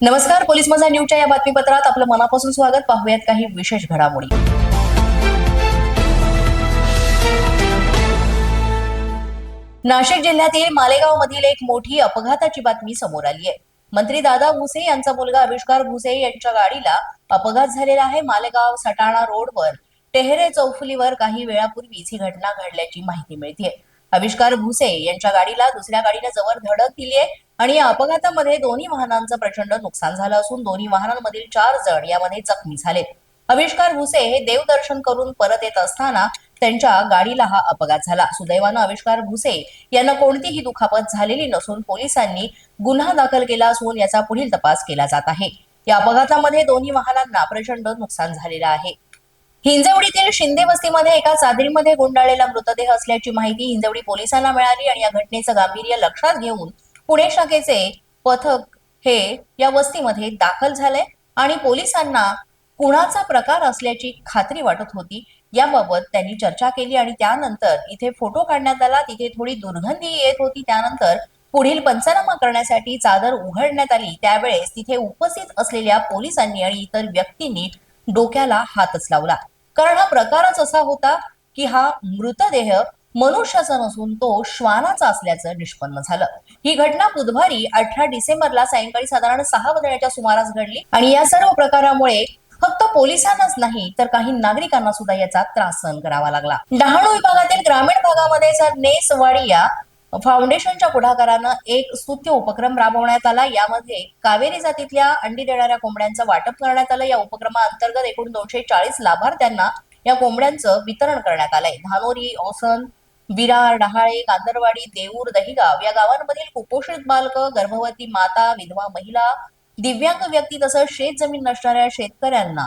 नमस्कार पोलीस माझा न्यूजच्या या बातमीपत्रात आपलं मनापासून स्वागत. पाहूयात काही विशेष घडामोडी. नाशिक जिल्ह्यातील मालेगाव मधील एक मोठी अपघाताची बातमी समोर आली आहे. मंत्री दादा भुसे यांचा मुलगा आविष्कार भुसे यांच्या गाडीला अपघात झालेला आहे. मालेगाव सटाणा रोडवर टेहरे चौफुलीवर काही वेळापूर्वीच ही घटना घडल्याची माहिती मिळते आविष्कार भुसे यांच्या गाडीला दुसऱ्या गाडीने जवळ धडक दिली आहे आणि या अपघातामध्ये दोन्ही वाहनांचं प्रचंड नुकसान झालं असून दोन्ही वाहनांमधील चार जण यामध्ये जखमी झालेत आविष्कार भुसे हे देवदर्शन करून परत येत असताना त्यांच्या गाडीला हा अपघात झाला. सुदैवानं आविष्कार भुसे यांना कोणतीही दुखापत झालेली नसून पोलिसांनी गुन्हा दाखल केला असून याचा पुढील तपास केला जात आहे. या अपघातामध्ये दोन्ही वाहनांना प्रचंड नुकसान झालेलं आहे. हिंजवडीतील शिंदे वस्तीमध्ये एका चादरीमध्ये गुंडाळलेला मृतदेह असल्याची माहिती हिंजवडी पोलिसांना मिळाली आणि या घटनेचं गांभीर्य लक्षात घेऊन पुणे शाखेचे पथक हे या वस्तीमध्ये दाखल झाले आणि पोलिसांना कुणाचा प्रकार असल्याची खात्री वाटत होती. याबाबत त्यांनी चर्चा केली आणि त्यानंतर इथे फोटो काढण्यात आला. तिथे थोडी दुर्गंधी येत होती. त्यानंतर पुढील पंचनामा करण्यासाठी चादर उघडण्यात आली. त्यावेळेस तिथे उपस्थित असलेल्या पोलिसांनी आणि इतर व्यक्तींनी डोक्याला हातच लावला. कारण हा प्रकारच असा होता की हा मृतदेह मनुष्याचा नसून तो श्वानाचा असल्याचं निष्पन्न झालं. ही घटना बुधवारी अठरा डिसेंबरला सायंकाळी साधारण सहा वाजण्याच्या सुमारास घडली आणि या सर्व प्रकारामुळे फक्त पोलिसांनाच नाही तर काही नागरिकांना सुद्धा याचा त्रास सहन करावा लागला. डहाणू विभागातील ग्रामीण भागामध्ये नेसवाडिया फाउंडेशनच्या पुढाकारानं एक स्तुत्य उपक्रम राबवण्यात आला. यामध्ये कावेरी जातीतल्या अंडी देणाऱ्या कोंबड्यांचं वाटप करण्यात आलं. या उपक्रमाअंतर्गत एकूण दोनशे चाळीस लाभार्थ्यांना या कोंबड्यांचं वितरण करण्यात आलंय. धानोरी औसन विरार डहाळे कांदरवाडी देऊर दहिगाव या गावांमधील कुपोषित बालक गर्भवती माता विधवा महिला दिव्यांग व्यक्ती तसंच शेत जमीन नसणाऱ्या शेतकऱ्यांना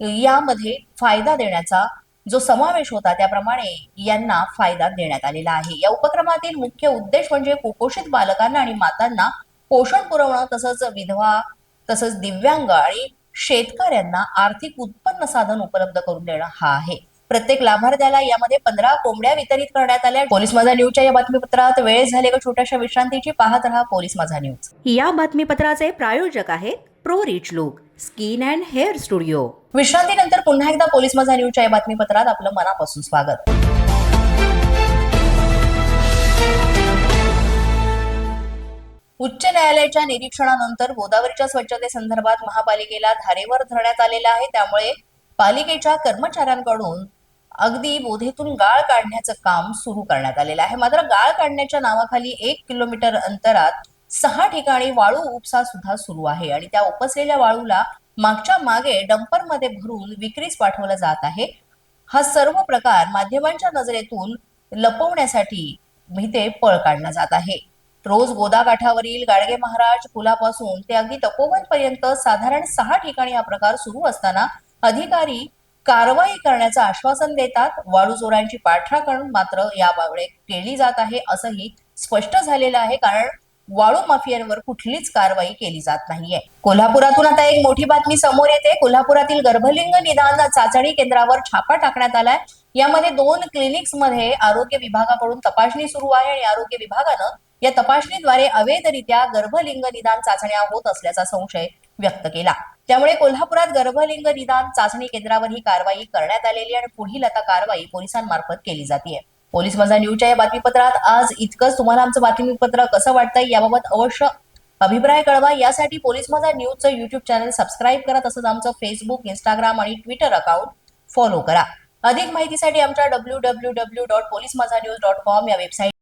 यामध्ये फायदा देण्याचा जो समावेश होता त्याप्रमाणे यांना फायदा देण्यात आलेला आहे. या उपक्रमातील मुख्य उद्देश म्हणजे कुपोषित बालकांना आणि मातांना पोषण पुरवणं तसंच विधवा तसंच दिव्यांग आणि शेतकऱ्यांना आर्थिक उत्पन्न साधन उपलब्ध करून देणं हा आहे. प्रत्येक लाभार्थ्याला यामध्ये पंधरा कोंबड्या वितरित करण्यात आल्या. पोलीस माझा न्यूजच्या या बातमीपत्रात वेळ झाले का छोट्याशा विश्रांतीची पाहत रहा पोलीस माझा न्यूज. या बातमीपत्राचे प्रायोजक आहेत pro rich look skin and hair studio विश्रांतीनंतर पुन्हा एकदा पोलीस माझा न्यूजच्या या बातमीपत्रात आपलं मनापासून स्वागत. उच्च न्यायालयाच्या निरीक्षणानंतर गोदावरीच्या स्वच्छतेसंदर्भात महापालिकेला धारेवर धरण्यात आलेलं आहे. त्यामुळे पालिकेच्या कर्मचाऱ्यांकडून अगदी बोधेतून गाळ काढण्याचं काम सुरू करण्यात आलेलं आहे. मात्र गाळ काढण्याच्या नावाखाली एक किलोमीटर अंतरात सहा ठिकाणी वाळू उपसा सुद्धा सुरू आहे आणि त्या उपसलेल्या वाळूला मागच्या मागे डंपरमध्ये भरून विक्रीस पाठवलं जात आहे. हा सर्व प्रकार माध्यमांच्या नजरेतून लपवण्यासाठी इथे पळ काढला जात आहे. रोज गोदाकाठावरील गाडगे महाराज पुलापासून ते अगदी तपोवन पर्यंत साधारण सहा ठिकाणी हा प्रकार सुरू असताना अधिकारी कारवाई करण्याचं आश्वासन देतात. वाळू चोरांची पाठराखण मात्र याबाबत केली जात आहे असंही स्पष्ट झालेलं आहे. कारण वाळू माफियांवर कुठलीच कारवाई केली जात नाहीये. कोल्हापुरातून आता एक मोठी बातमी समोर येते. कोल्हापुरातील गर्भलिंग निदान चाचणी केंद्रावर छापा टाकण्यात आलाय. यामध्ये दोन क्लिनिक्समध्ये आरोग्य विभागाकडून तपासणी सुरू आहे आणि आरोग्य विभागानं या तपासणीद्वारे अवैधरित्या गर्भलिंग निदान चाचण्या होत असल्याचा संशय व्यक्त केला. त्यामुळे कोल्हापुरात गर्भलिंग निदान चाचणी केंद्रावर ही कारवाई करण्यात आलेली आणि पुढील आता कारवाई पोलिसांमार्फत केली जाते पोलीस माझा न्यूजच्या या बातमीपत्रात. आज इतकंच. तुम्हाला आमचं बातमीपत्र कसं वाटतंय याबाबत अवश्य अभिप्राय कळवा. यासाठी पोलीस माझा न्यूजचं युट्यूब चॅनल सबस्क्राईब करा. तसंच आमचं फेसबुक इंस्टाग्राम आणि ट्विटर अकाउंट फॉलो करा. अधिक माहितीसाठी आमच्या W W W dot police Majha news dot com या वेबसाईट